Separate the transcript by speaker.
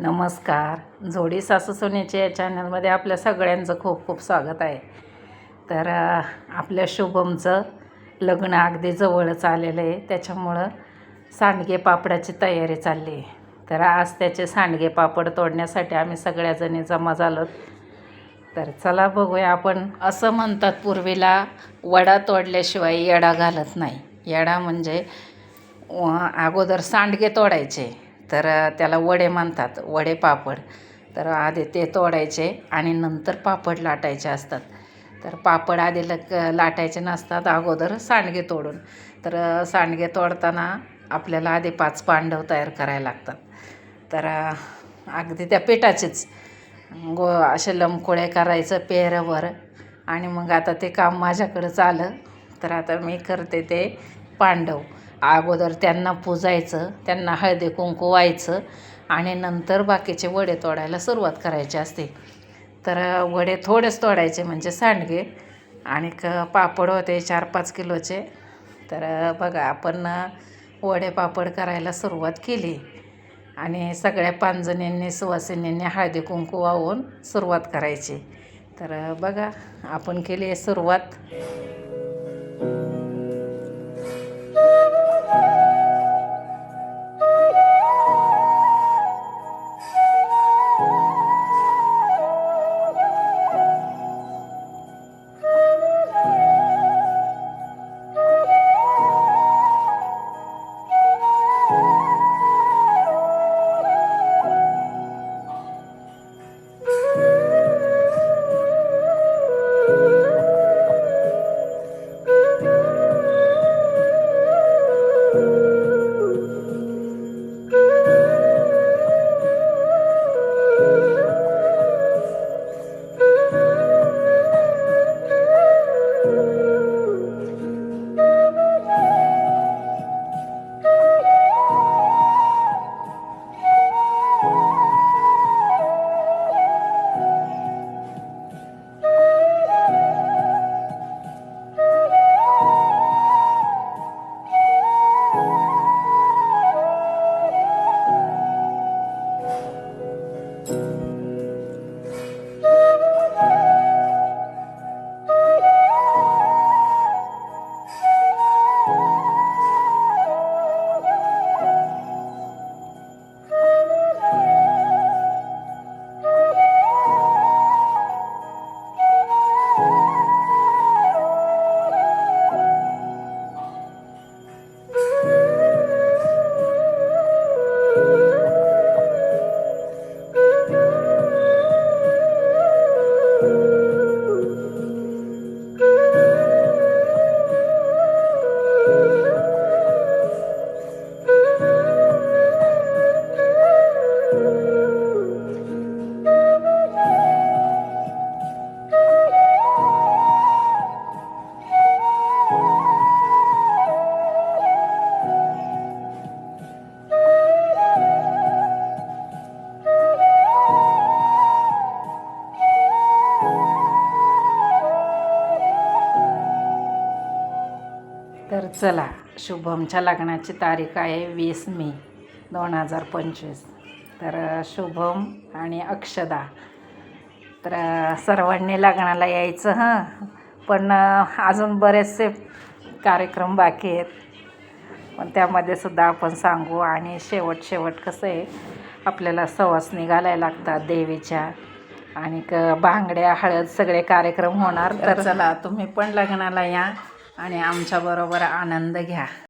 Speaker 1: नमस्कार. जोडी सासू सोन्याच्या या चॅनलमध्ये आपल्या सगळ्यांचं खूप खूप स्वागत आहे. तर आपल्या शुभमचं लग्न अगदी जवळच आलेलं आहे. त्याच्यामुळं सांडगे पापडाची तयारी चालली आहे. तर आज त्याचे सांडगे पापड तोडण्यासाठी आम्ही सगळ्याजणी जमा झालो तर चला बघूया आपण. असं म्हणतात पूर्वीला वडा तोडल्याशिवाय येडा घालत नाही. येडा म्हणजे अगोदर सांडगे तोडायचे. तर त्याला वडे म्हणतात वडे पापड. तर आधी ते तोडायचे आणि नंतर पापड लाटायचे असतात. तर पापड आधी लक लाटायचे नसतात अगोदर सांडगे तोडून. तर सांडगे तोडताना आपल्याला आधी पाच पांडव तयार करायला लागतात. तर अगदी त्या पिठाचेच. गो असे लमकोळे करायचं पेरवर आणि मग आता ते काम माझ्याकडंच आलं तर आता मी करते ते. पांडव. अगोदर त्यांना पुजायचं त्यांना हळदी कुंकू व्हायचं आणि नंतर बाकीचे वडे तोडायला सुरुवात करायची असते. तर वडे थोडेच तोडायचे म्हणजे सांडगे आणि क पापड होते चार पाच किलोचे. तर बघा आपण वडे पापड करायला सुरुवात केली आणि सगळ्या पांजणींनी सुवासिनींनी हळदी कुंकू वाहून सुरुवात करायची. तर बघा आपण केली आहे सुरुवात. चला शुभमच्या लग्नाची तारीख आहे वीस मे दोन हजार पंचवीस. तर शुभम आणि अक्षदा. तर सर्वांनी लग्नाला यायचं हं. पण अजून बरेचसे कार्यक्रम बाकी आहेत. पण त्यामध्ये सुद्धा आपण सांगू आणि शेवट शेवट कसं आहे आपल्याला सवासणी घालायला लागतात देवीच्या. आणि क बांगड्या हळद सगळे कार्यक्रम होणार तर चला तुम्ही पण लग्नाला या. आणि आमच्याबरोबर आनंद घ्या.